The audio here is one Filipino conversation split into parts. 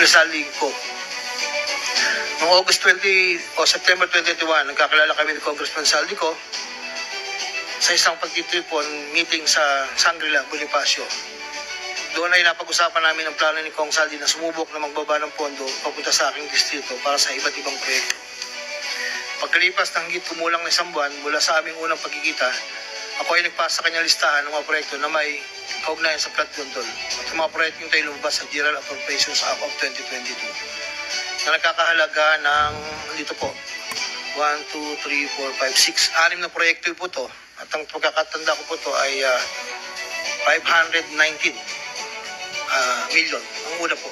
Rizal ko. Noong August 20 o September 2021, nagkakilala kami ni Congressman Saldico sa isang pagtitripon meeting sa Shangri-La, Bonifacio. Doon ay napag-usapan namin ang plano ni Kong Saldi na sumubok na magbaba ng pondo papunta sa aking distrito para sa iba't ibang proyekto. Pagkalipas ng higit kumulang isang buwan mula sa aming unang pagkikita, ako ay nagpasa sa kanyang listahan ng mga proyekto na may kaugnayan sa flood control at mga proyekto yung tayo lumabas sa General Appropriations Act of 2022 na nagkakahalaga ng, dito po, 1, 2, 3, 4, 5, 6, anim na proyekto po to. At ang pagkakatanda ko po to ay ah, 519 ah, million. Ang una po.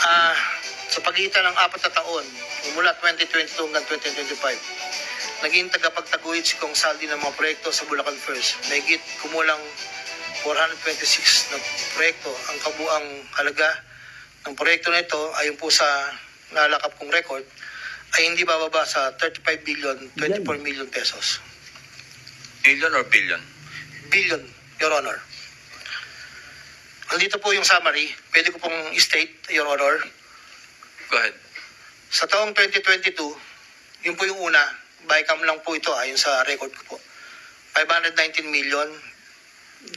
Ah, sa pagitan ng apat na taon, mula 2022 hanggang 2025, naging tagapagtaguyod si Kong Saldi ng mga proyekto sa Bulacan First. May higit kumulang 426 na proyekto. Ang kabuang halaga ng proyekto na ito, ayon po sa nalakap kong record, ay hindi bababa sa 35 billion, 24 million pesos. Million or billion? Billion, Your Honor. Andito po yung summary. Pwede ko pong state, Your Honor. Go ahead. Sa taong 2022, yun po yung una, bycam lang po ito ayon sa record ko po. 519 million.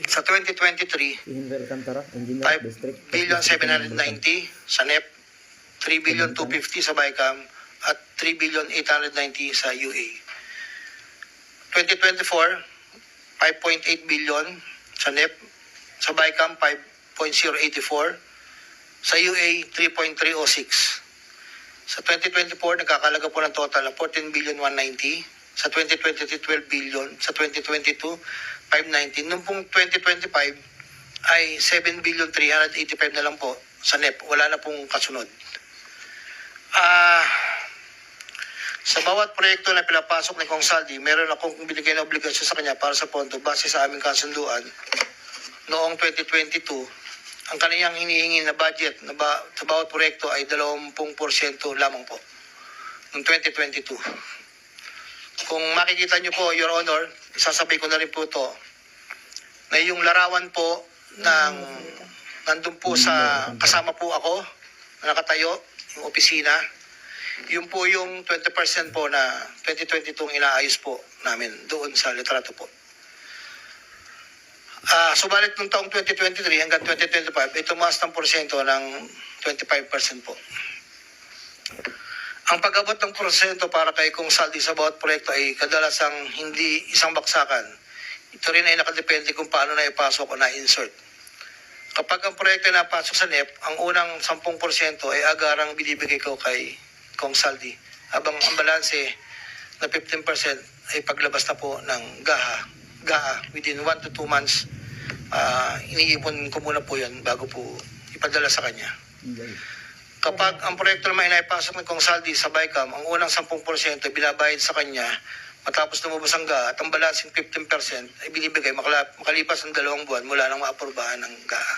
Sa 2023, Engineer Alcantara, Engineer 5 District. billion 790 sa NEP, 3 billion 250 sa BICAM, at 3 billion 890 sa UA. 2024, 5.8 billion sa NEP, sa BICAM 5.084, sa UA 3.306. Sa 2024, nagkakalaga po ng total ng 14 billion 190, sa 2023, 12 billion, sa 2022, 519. Noong pong 2025, ay 7 billion 385 na lang po sa NEP. Wala na pong kasunod. Ah, sa bawat proyekto na pinapasok ni Kong Saldi, meron akong binigay na obligasyon sa kanya para sa pondo base sa aming kasunduan noong 2022. Ang kaniyang hinihingi na budget na ba, sa bawat proyekto ay 20% lamang po noong 2022. Kung makikita niyo po, Your Honor, isasabay ko na rin po to na yung larawan po ng nandun po sa kasama po ako na nakatayo yung opisina yun po yung 20% po na 2022 ang inaayos po namin doon sa litrato po. Ah, subalit nung taong 2023 hanggang 2025, ito tumaas ng porsyento ng 25% po. Ang pag-abot ng porsyento para kay Kung Saldi sa bawat proyekto ay kadalasang hindi isang baksakan. Ito rin ay nakadepende kung paano na ipasok o na-insert. Kapag ang proyekto ay napasok sa NEP, ang unang 10% ay agarang binibigay ko kay Kong Saldi. Habang ang balanse na 15% ay paglabas na po ng GAHA. GAHA within 1 to 2 months, ah, iniipon ko muna po yan bago po ipadala sa kanya. Kapag ang proyekto naman ay ng Kong Saldi sa BICAM, ang unang 10% ay binabayad sa kanya matapos lumabas ang GAA at ang balancing 15% ay binibigay makalipas ng dalawang buwan mula nang maapurbahan ng GAA.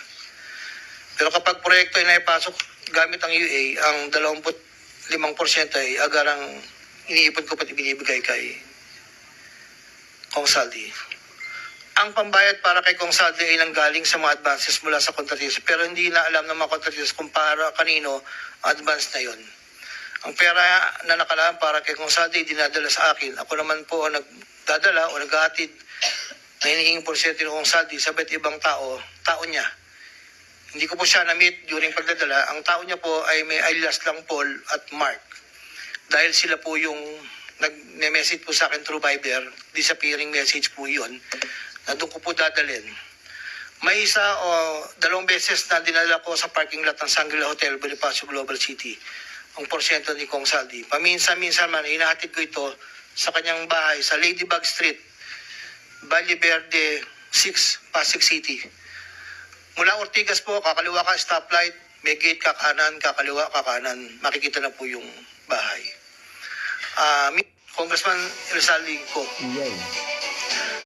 Pero kapag proyekto ay naipasok gamit ang UA, ang 25% ay agarang iniipon ko pati binibigay kay Kong Saldi. Ang pambayad para kay Kong Saldi ay nanggaling sa mga advances mula sa kontratista pero hindi na alam ng mga kontratista kung para kanino advance na yon. Ang pera na nakalaan para kay Kong Saldi dinadala sa akin. Ako naman po ang nagdadala o naghahatid na hinihinging porsyento ng Kong Saldi sa iba't ibang tao, tao niya. Hindi ko po siya na-meet during pagdadala. Ang tao niya po ay may alias lang Paul at Mark. Dahil sila po yung nag-message po sa akin through Viber, disappearing message po yun, na doon ko po dadalhin. May isa o dalawang beses na dinala ko sa parking lot ng Shangri-La Hotel, Bonifacio Global City, ang porsyento ni Kong Saldi. Paminsan-minsan man, inahatid ko ito sa kanyang bahay sa Ladybug Street, Valle Verde 6, Pasig City. Mula Ortigas po, kakaliwa ka stoplight, may gate ka kanan, kakaliwa ka kanan, makikita na po yung bahay. Ah, mi- Congressman Rizal ko, Iyay.